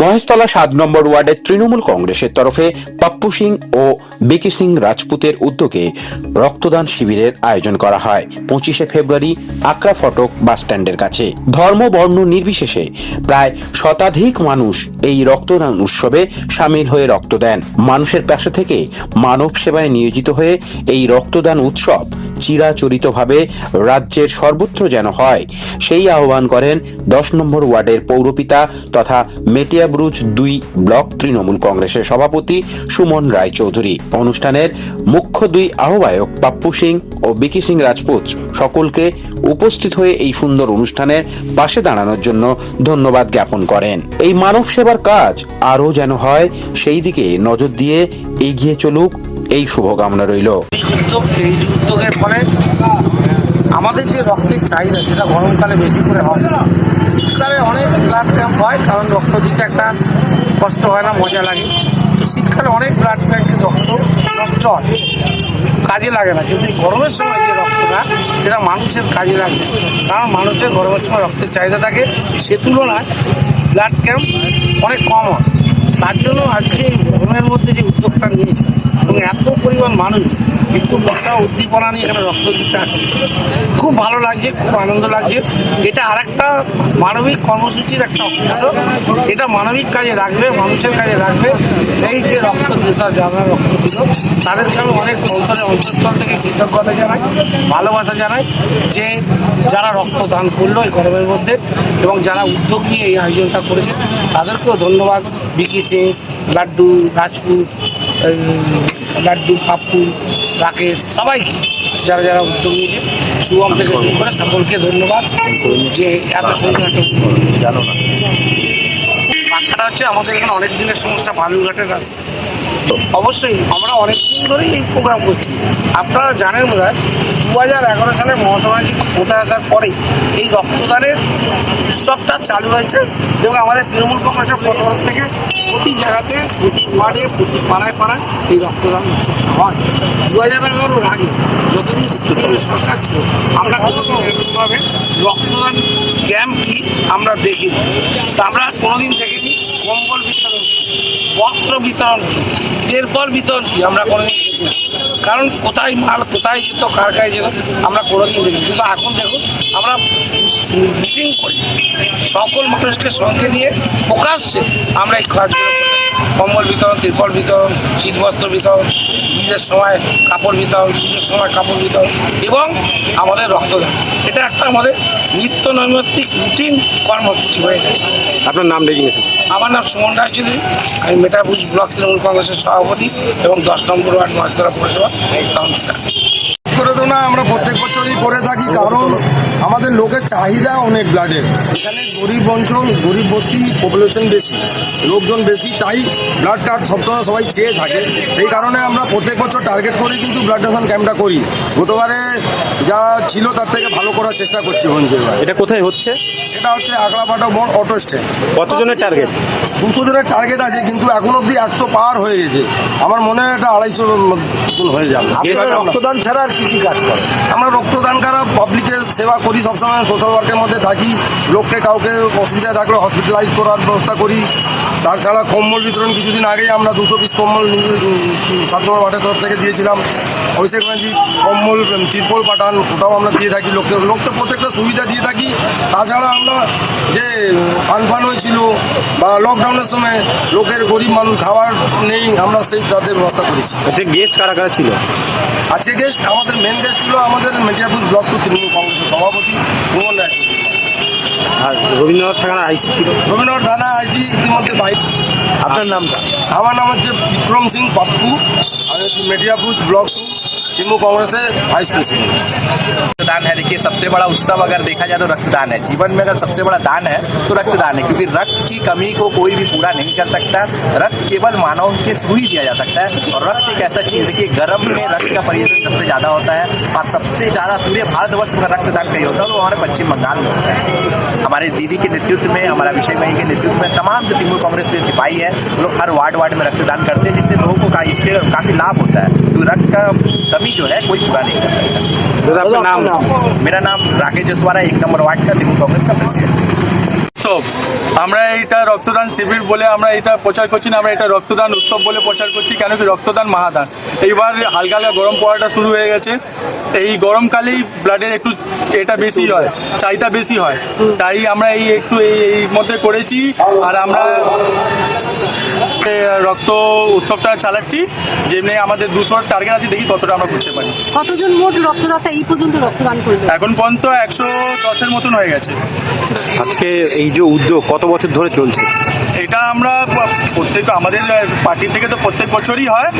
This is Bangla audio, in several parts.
মহেশতলা সাত নম্বর ওয়ার্ডের তৃণমূল কংগ্রেসের তরফে পাপ্পু সিং ও বিকি সিং রাজপুতের উদ্যোগে রক্তদান শিবিরের আয়োজন করা হয়। পঁচিশে ফেব্রুয়ারি আকরা ফটক বাসস্ট্যান্ডের কাছে। ধর্ম, বর্ণ নির্বিশেষে প্রায় শতাধিক মানুষ এই রক্তদান উৎসবে সামিল হয়ে রক্ত দেন। মানুষের পাশে থেকে মানব সেবায় নিয়োজিত হয়ে এই রক্তদান উৎসব চিরাচরিতভাবে রাজ্যের সর্বত্র যেন হয়। সেই আহ্বান করেন দশ নম্বর ওয়ার্ডের পৌরপিতা তথা মেটিয়াব্রুজ দুই ব্লক তৃণমূল কংগ্রেসের সভাপতি সুমন রায়চৌধুরী। অনুষ্ঠানের মুখ্য দুই আহ্বায়ক পাপ্পু সিং ও বিকি সিং রাজপুত সকলকে উপস্থিত হয়ে এই সুন্দর অনুষ্ঠানের পাশে দাঁড়ানোর জন্য ধন্যবাদ জ্ঞাপন করেন। এই মানব সেবার কাজ আরও যেন হয়, সেই দিকে নজর দিয়ে এগিয়ে চলুক এই শুভকামনা রইল। এই উদ্যোগ, এই উদ্যোগের ফলে আমাদের যে রক্তের চাহিদা, যেটা গরমকালে বেশি করে হয়, শীতকালে অনেক ব্লাড ক্যাম্প হয়, কারণ রক্ত দিতে একটা কষ্ট হয় না, মজা লাগে। তো শীতকালে অনেক ব্লাড ব্যাংকে রক্ত নষ্ট হয়। কাজে লাগে না। কিন্তু এই গরমের সময় যে রক্তটা, সেটা মানুষের কাজে লাগে। কারণ মানুষের গরমের সময় রক্তের চাহিদা থাকে, সে তুলনায় ব্লাড ক্যাম্প অনেক কম হয়। তার জন্য আজকে এই গরমের মধ্যে যে উদ্যোগটা নিয়েছে এবং এত পরিমাণ মানুষ একটু বসা উদ্দীপনা নিয়ে এখানে রক্ত দিতে আসে। খুব ভালো লাগছে, খুব আনন্দ লাগছে। এটা আরেকটা মানবিক কর্মসূচির একটা অংশ। এটা মানবিক কাজে রাখবে মানুষের কাজে রাখবে এই যে রক্ত দিতা যারা রক্ত দিল, তাদেরকে আমি অনেক অন্তরে অন্তঃস্থল থেকে কৃতজ্ঞতা জানাই, ভালোবাসা জানাই যে যারা রক্ত দান করল এই গরমের মধ্যে এবং যারা উদ্যোগ নিয়ে এই আয়োজনটা করেছে, তাদেরকেও ধন্যবাদ। বিকি সিং, লাড্ডু, রাজপুত লাড্ডু পাপ্পু রাকেশ সবাই যারা যারা উদ্যোগ নিয়েছে শুভম থেকে শুরু করে সকলকে ধন্যবাদ যে এত সুন্দর একটা। জানো না হচ্ছে আমাদের এখানে অনেক দিনের সমস্যা বালুরঘাটের রাস্তা অবশ্যই আমরা অনেকদিন ধরেই এই প্রোগ্রাম করছি। আপনারা জানেন বোধ হয় দু হাজার এগারো সালে মমতা ব্যানার্জি ক্ষমতায় আসার পরেই এই রক্তদানের উৎসবটা চালু হয়েছে এবং আমাদের তৃণমূল কংগ্রেসের তরফ থেকে প্রতি জায়গাতে, প্রতি ওয়ার্ডে, প্রতি পাড়ায় পাড়ায় এই রক্তদান উৎসবটা হয়। দু হাজার এগারোর আগে যতদিন সিপিএম সরকার ছিল, আমরা কোনোদিন এরকমভাবে রক্তদান ক্যাম্প কি আমরা দেখিনি। তা আমরা কোনোদিন দেখিনি। কম্বল বিতরণ, বস্ত্র বিতরণ কি তেরপল বিতরণ কি আমরা কোনোদিন দেখিনি কারণ কোথায় মাল, কোথায় যেত কার কাছে যেত, আমরা কোনোদিন দেখিনি। কিন্তু এখন দেখুন আমরা মিটিং করি। সকল মানুষকে সঙ্গে নিয়ে প্রকাশ্যে আমরা এই করি। কম্বল বিতরণ তিরপল বিতরণ শীতবস্ত্র বিতরণ, ঈদের সময় কাপড় বিতরণ পুজোর সময় কাপড় বিতরণ, এবং আমাদের রক্তদান। এটা একটা আমাদের নিত্য নৈমিত্তিক রুটিন কর্মসূচি হয়ে গেছে। আপনার নাম ডেকে আমার নাম সুমন রায়চৌধুরী আমি মেটাভুজ ব্লক তৃণমূল কংগ্রেসের সভাপতি এবং দশ নম্বর ওয়ার্ড মহাস্তরা পৌরসভা কাউন্সিলর। করে দেবো না আমরা প্রত্যেক বছরই করে থাকি। চাহিদা অনেক ব্লাডের এখানে গরিব অঞ্চল গরিব বস্তি পপুলেশন বেশি লোকজন বেশি তাই ব্লাড কার্ড সবসময় সবাই চেয়ে থাকে। সেই কারণে আমরা প্রত্যেক বছর টার্গেট করে কিন্তু ব্লাড ডোনেশন ক্যাম্পটা করি। গতবারে যা ছিল তার থেকে ভালো করার চেষ্টা করছি এবার এটা কোথায় হচ্ছে? এটা হচ্ছে আগলাপাটা মোড় অটো স্ট্যান্ড কতজনের টার্গেট দুশো জনের টার্গেট আছে কিন্তু এখন অবধি একশো পার হয়ে গেছে। আমার মনে হয় এটা আড়াইশো হয়ে যাবে। রক্তদান ছাড়া আর কি কি কাজ করে? আমরা রক্তদান করা পাবলিকের সেবা করি সবসময় সোশ্যাল ওয়ার্কের মধ্যে থাকি লোককে কাউকে অসুবিধায় থাকলে হসপিটালাইজ করার ব্যবস্থা করি। তাছাড়া কম্বল বিতরণ কিছুদিন আগেই আমরা দুশো পিস কম্বল সাত নম্বর ওয়ার্ডের তরফ থেকে দিয়েছিলাম। অভিষেক ব্যানার্জি কম্বল তিরপল পাঠান ওটাও আমরা দিয়ে থাকি লোককে লোককে প্রত্যেকটা সুবিধা দিয়ে থাকি। তাছাড়া আমরা যে আনফান হয়েছিল বা লকডাউনের সময় লোকের গরিব মানুষ খাবার নেই আমরা সেই তাদের ব্যবস্থা করেছি। আচ্ছা গেস্ট কারা কারা ছিল? আজকে গেস্ট আমাদের মেন গেস্ট ছিল আমাদের মেটিয়াপুর ব্লক টু তৃণমূল কংগ্রেসের সভাপতি সুমন রায়চৌধুরী আর রবীন্দ্রনাথ ঠাকুর আইসি ছিল রবীন্দ্রনাথ থানা আইসি ইতিমধ্যে বাইক আপনার নামটা আমার নাম হচ্ছে বিক্রম সিং পাপ্পু। আমি হচ্ছে মেটিয়াপুর ব্লক টু, তৃণমূল কংগ্রেসের ভাইস প্রেসিডেন্ট। रक्तदान है। देखिए, सबसे बड़ा उत्सव अगर देखा जाए तो रक्तदान है। जीवन में अगर सबसे बड़ा दान है तो रक्तदान है, क्योंकि रक्त की कमी को कोई भी पूरा नहीं कर सकता। रक्त केवल मानव के थ्रू ही दिया जा सकता है। और रक्त एक ऐसा चीज़ देखिए, गर्भ में रक्त का परिवर्तन सबसे ज़्यादा होता है। और सबसे ज़्यादा पूरे भारतवर्ष में रक्तदान कहीं होता है, वो हमारे पश्चिम बंगाल में होता है। हमारे दीदी के नेतृत्व में, हमारा विषय भाई के नेतृत्व में तमाम जो तृणमूल कांग्रेस से सिपाही है। लोग हर वार्ड वार्ड में रक्तदान करते हैं, जिससे लोगों को, इसके काफ़ी लाभ होता है। तो रक्त का कमी जो है कोई पूरा नहीं कर सकता দাদা আপনার নাম मेरा नाम राकेश जसवारा एक नंबर वार्ड का तृणमूल कांग्रेस का प्रेसिडेंट উৎসব আমরা এটা রক্তদান শিবির বলে আমরা এটা প্রচার করছি না আমরা এটা রক্তদান উৎসব বলে প্রচার করছি কেন কি রক্তদান মহাদান এইবার হালকা হালকা গরম পড়াটা শুরু হয়ে গেছে এই গরমকালেই ব্লাডের একটু এটা বেশি হয় চাহিদা বেশি হয় তাই আমরা এই একটু এই এই মধ্যে করেছি আর আমরা এ, রক্ত উৎসবটা চালাচ্ছি যেমনি আমাদের দুশো টার্গেট আছে দেখি কতটা আমরা করতে পারি। কতজন মোট রক্তদাতা এই পর্যন্ত রক্তদান করবে এখন পর্যন্ত একশো দশের মতন হয়ে গেছে। আজকে এই যে উদ্যোগ কত বছর ধরে চলছে? এটা আমরা প্রত্যেক আমাদের পার্টি থেকে তো প্রত্যেক বছরই হয়।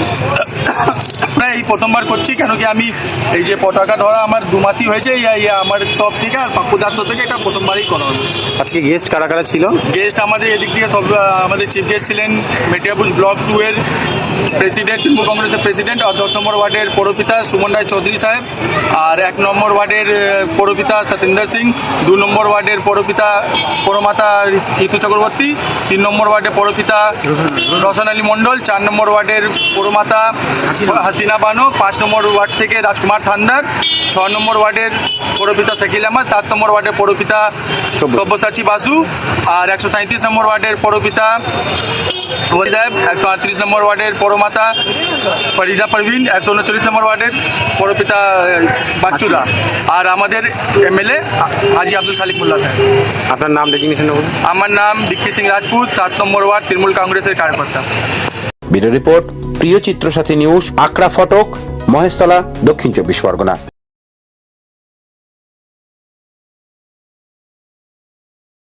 আমরা এই প্রথমবার করছি কেন কি আমি এই যে পতাকা ধরা আমার দু মাসই হয়েছে এই আমার তরফ থেকে আর পাপ্পু দাস থেকে এটা প্রথমবারই করা হলো আজকে গেস্ট কারা কারা ছিল? গেস্ট আমাদের এদিক থেকে সব আমাদের চিফ গেস্ট ছিলেন মেটিয়াপুর ব্লক টু এর প্রেসিডেন্ট তৃণমূল কংগ্রেসের প্রেসিডেন্ট আর দশ নম্বর ওয়ার্ডের পৌরপিতা সুমন রায় চৌধুরী সাহেব আর এক নম্বর ওয়ার্ডের পৌরপিতা সতীন্দ্র সিং দু নম্বর ওয়ার্ডের পৌরপিতা পরমাতা ঋতু চক্রবর্তী তিন নম্বর ওয়ার্ডের পৌরপিতা রোশন আলী মণ্ডল চার নম্বর ওয়ার্ডের পৌরমাতা হাসিনা। বানো পাঁচ নম্বর ওয়ার্ড থেকে রাজকুমার থান্দার ছ নম্বর ওয়ার্ডের পৌরপিতা শাকিল আহমদ সাত নম্বর ওয়ার্ডের পৌরপিতা সব্যসাচী। বাসু আর একশো সাঁত্রিশ নম্বর ওয়ার্ডের পৌরপিতা সাহেব একশো আটত্রিশ নম্বর ওয়ার্ডের পৌরমাতা ফরিদা পারভিন একশো উনচল্লিশ নম্বর ওয়ার্ডের পৌরপিতা বাচ্চুদা আর আমাদের এমএলএ হাজি আব্দুল খালিক মোল্লা সাহেব। আপনার নাম ডেজিগনেশন আমার নাম দিক্কি সিং রাজপুত সাত নম্বর ওয়ার্ড তৃণমূল কংগ্রেসের কার্যকর্তা। ব্যুরো রিপোর্ট প্রিয় চিত্র সাথী নিউজ আকরা ফটক মহেশতলা দক্ষিণ চব্বিশ পরগনা।